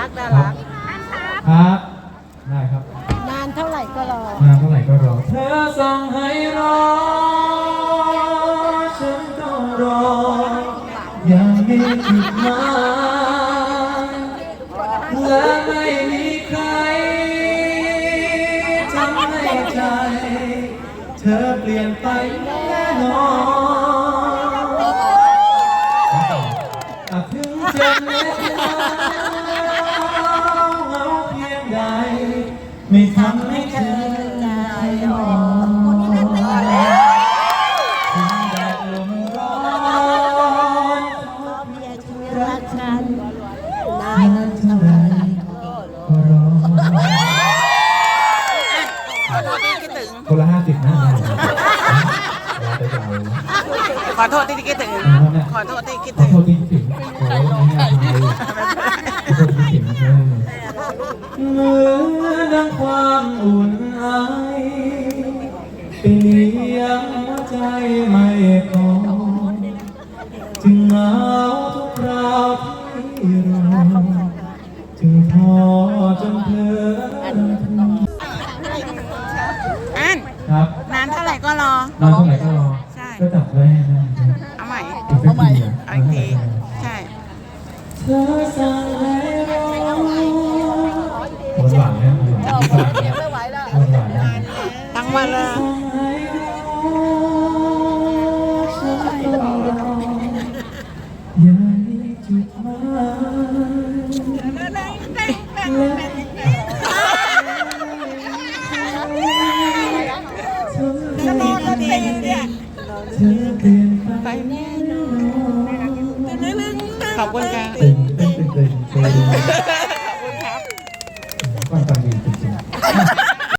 รักน่าครัรับกครับได้ครับนานเท่าไหร่ก็รอนานเท่าไหร่ก็รอเธอสั่งให้รอ ฉันต้องรออย่างมีจุดหมายและไม่มีใครทำให้ใจ เธอเปลี่ยนไปแน่นอนอาจถึงจะเห ทำให้เธอใจอ่อนถึงแดดลมร้อนขอเพียงเธอรักฉันนานเท่าไรก็รอขอโทษที่คิดถึงคนละห้าสิบนะเราไปยาวนะขอโทษที่คิดถึง ขอโทษที่คิดขอถึงโทษที่คิดถึง เหมือนดังความอุ่นไอเปียงหัวใจไม่พอจึงเหงาทุกคราวที่รอจึงท้อจนเพลินอันครับนานเท่าไหร่ก็รอนอนเท่าไหร่ก็รอ ใช่ ก็จับไว้ให้ได้เอาใหม่เอาใหม่เอาอีกทีใช่ เนี่ยหวานหวทั้งวันลยสั่งให้รอฉันต้องรออย่ามีจุดหมายและเธอเปลี่ยนไปเธอเปลี่ยนไปแน่นอนขอบคุณค่ะ